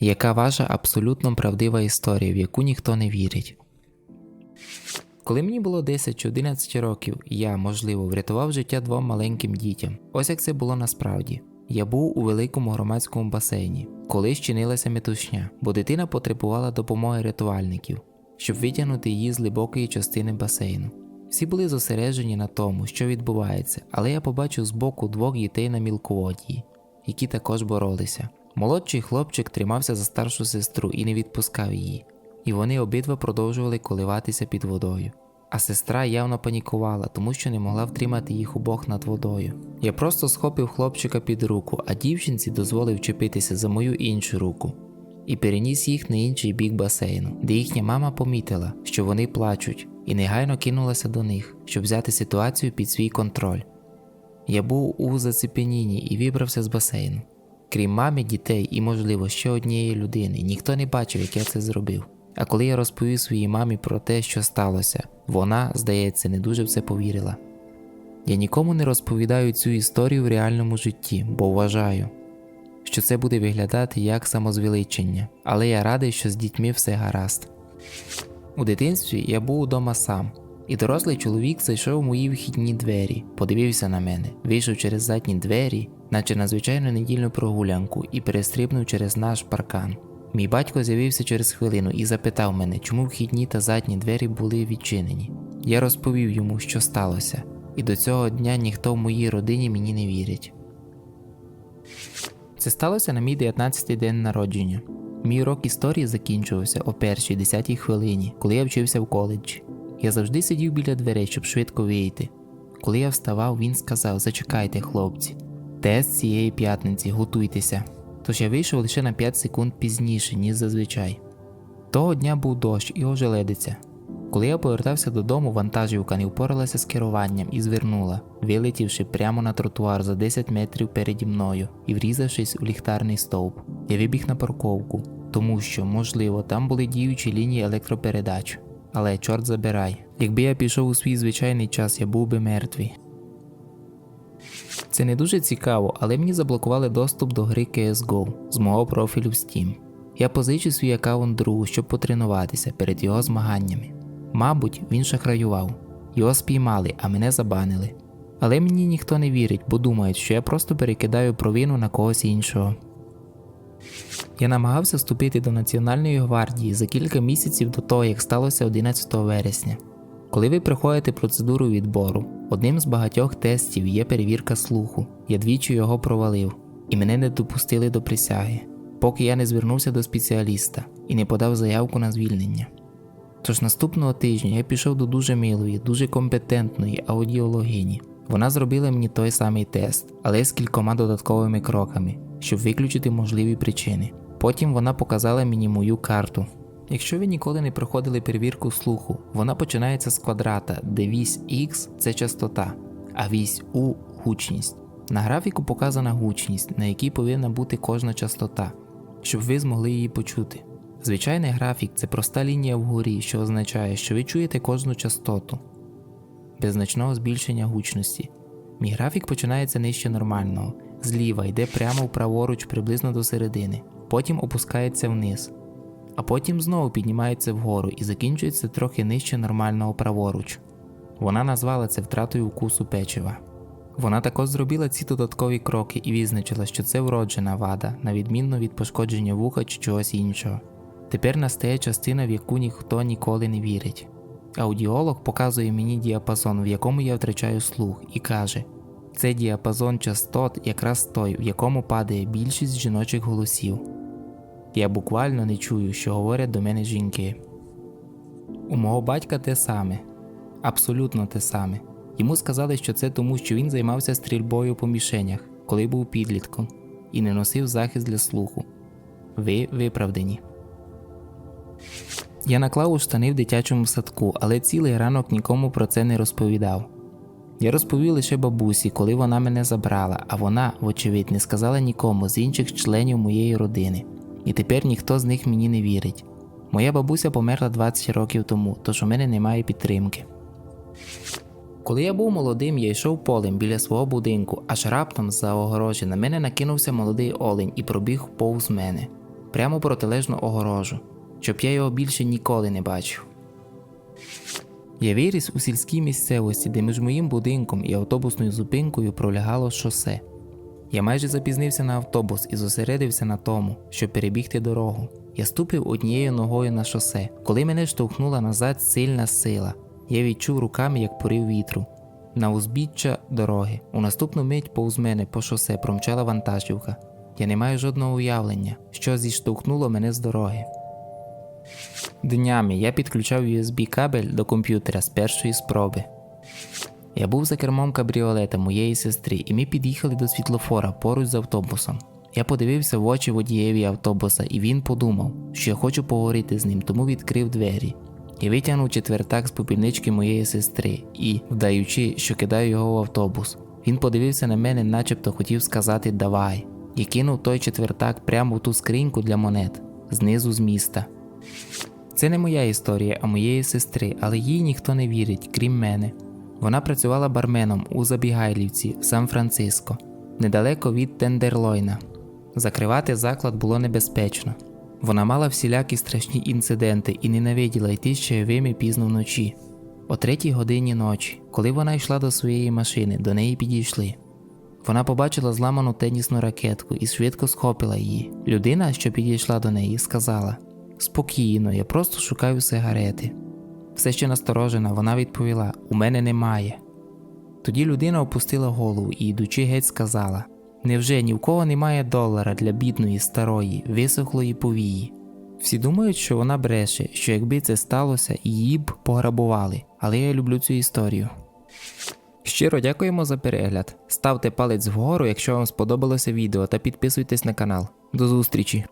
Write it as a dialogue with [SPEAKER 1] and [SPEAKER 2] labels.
[SPEAKER 1] Яка ваша абсолютно правдива історія, в яку ніхто не вірить? Коли мені було 10 чи 11 років, я, можливо, врятував життя двом маленьким дітям. Ось як це було насправді. Я був у великому громадському басейні, коли щинилася метушня, бо дитина потребувала допомоги рятувальників, щоб витягнути її з глибокої частини басейну. Всі були зосереджені на тому, що відбувається, але я побачив збоку двох дітей на мілководії, які також боролися. Молодший хлопчик тримався за старшу сестру і не відпускав її, і вони обидва продовжували коливатися під водою. А сестра явно панікувала, тому що не могла втримати їх обох над водою. Я просто схопив хлопчика під руку, а дівчинці дозволив чепитися за мою іншу руку і переніс їх на інший бік басейну, де їхня мама помітила, що вони плачуть, і негайно кинулася до них, щоб взяти ситуацію під свій контроль. Я був у зацепенінні і вибрався з басейну. Крім мами, дітей і, можливо, ще однієї людини, ніхто не бачив, як я це зробив. А коли я розповів своїй мамі про те, що сталося, вона, здається, не дуже в це повірила. Я нікому не розповідаю цю історію в реальному житті, бо вважаю, що це буде виглядати як самозвеличення, але я радий, що з дітьми все гаразд. У дитинстві я був удома сам, і дорослий чоловік зайшов у мої вхідні двері, подивився на мене, вийшов через задні двері, наче на звичайну недільну прогулянку, і перестрибнув через наш паркан. Мій батько з'явився через хвилину і запитав мене, чому вхідні та задні двері були відчинені. Я розповів йому, що сталося, і до цього дня ніхто в моїй родині мені не вірить. Це сталося на мій 19-й день народження. Мій урок історії закінчувався о першій десятій хвилині, коли я вчився в коледжі. Я завжди сидів біля дверей, щоб швидко вийти. Коли я вставав, він сказав: Зачекайте, хлопці, тест цієї п'ятниці, готуйтеся. Тож я вийшов лише на 5 секунд пізніше, ніж зазвичай. Того дня був дощ і ожеледиця. Коли я повертався додому, вантажівка не впоралася з керуванням і звернула, вилетівши прямо на тротуар за 10 метрів переді мною і врізавшись у ліхтарний стовп. Я вибіг на парковку, тому що, можливо, там були діючі лінії електропередач. Але чорт забирай, якби я пішов у свій звичайний час, я був би мертвий. Це не дуже цікаво, але мені заблокували доступ до гри CSGO з мого профілю в Steam. Я позичив свій аккаунт другу, щоб потренуватися перед його змаганнями. Мабуть, він шахраював. Його спіймали, а мене забанили. Але мені ніхто не вірить, бо думають, що я просто перекидаю провину на когось іншого. Я намагався вступити до Національної гвардії за кілька місяців до того, як сталося 11 вересня. Коли ви проходите процедуру відбору, одним з багатьох тестів є перевірка слуху. Я двічі його провалив, і мене не допустили до присяги, поки я не звернувся до спеціаліста і не подав заявку на звільнення. Тож наступного тижня я пішов до дуже милої, дуже компетентної аудіологині. Вона зробила мені той самий тест, але з кількома додатковими кроками, щоб виключити можливі причини. Потім вона показала мені мою карту. Якщо ви ніколи не проходили перевірку слуху, вона починається з квадрата, де вісь X це частота, а вісь U гучність. На графіку показана гучність, на якій повинна бути кожна частота, щоб ви змогли її почути. Звичайний графік це проста лінія вгорі, що означає, що ви чуєте кожну частоту без значного збільшення гучності. Мій графік починається нижче нормального, зліва йде прямо праворуч приблизно до середини, потім опускається вниз, а потім знову піднімається вгору і закінчується трохи нижче нормального праворуч. Вона назвала це втратою укусу печива. Вона також зробила ці додаткові кроки і визначила, що це вроджена вада, на відмінно від пошкодження вуха чи чогось іншого. Тепер настає частина, в яку ніхто ніколи не вірить. Аудіолог показує мені діапазон, в якому я втрачаю слух, і каже: це діапазон частот якраз той, в якому падає більшість жіночих голосів. Я буквально не чую, що говорять до мене жінки. У мого батька те саме, абсолютно те саме. Йому сказали, що це тому, що він займався стрільбою по мішенях, коли був підлітком, і не носив захист для слуху. Ви виправдані. Я наклав у штани в дитячому садку, але цілий ранок нікому про це не розповідав. Я розповів лише бабусі, коли вона мене забрала, а вона, вочевидь, не сказала нікому з інших членів моєї родини, і тепер ніхто з них мені не вірить. Моя бабуся померла 20 років тому, тож у мене немає підтримки. Коли я був молодим, я йшов полем біля свого будинку, аж раптом з-за огорожі на мене накинувся молодий олень і пробіг повз мене. прямо протилежну огорожу, щоб я його більше ніколи не бачив. Я виріс у сільській місцевості, де між моїм будинком і автобусною зупинкою пролягало шосе. Я майже запізнився на автобус і зосередився на тому, щоб перебігти дорогу. Я ступив однією ногою на шосе, коли мене штовхнула назад сильна сила. Я відчув руками, як порив вітру. На узбіччя дороги. У наступну мить повз мене по шосе промчала вантажівка. Я не маю жодного уявлення, що зіштовхнуло мене з дороги. Днями я підключав USB кабель до комп'ютера з першої спроби. Я був за кермом кабріолета моєї сестри, і ми під'їхали до світлофора поруч з автобусом. Я подивився в очі водієві автобуса, і він подумав, що я хочу поговорити з ним, тому відкрив двері. Я витягнув четвертак з попільнички моєї сестри і, вдаючи, що кидаю його в автобус, він подивився на мене, начебто хотів сказати Давай. Я кинув той четвертак прямо в ту скриньку для монет, знизу з міста. Це не моя історія, а моєї сестри, але їй ніхто не вірить, крім мене. Вона працювала барменом у Забігайлівці в Сан-Франциско, недалеко від Тендерлойна. Закривати заклад було небезпечно. Вона мала всілякі страшні інциденти і ненавиділа йти з чайовими пізно вночі. О третій годині ночі, коли вона йшла до своєї машини, до неї підійшли. Вона побачила зламану тенісну ракетку і швидко схопила її. Людина, що підійшла до неї, сказала: Спокійно, я просто шукаю сигарети. Все ще насторожена, вона відповіла: У мене немає. Тоді людина опустила голову і, йдучи геть, сказала: Невже ні в кого немає долара для бідної, старої, висохлої повії? Всі думають, що вона бреше, що якби це сталося, її б пограбували, але я люблю цю історію. Щиро дякуємо за перегляд. Ставте палець вгору, якщо вам сподобалося відео, та підписуйтесь на канал. До зустрічі!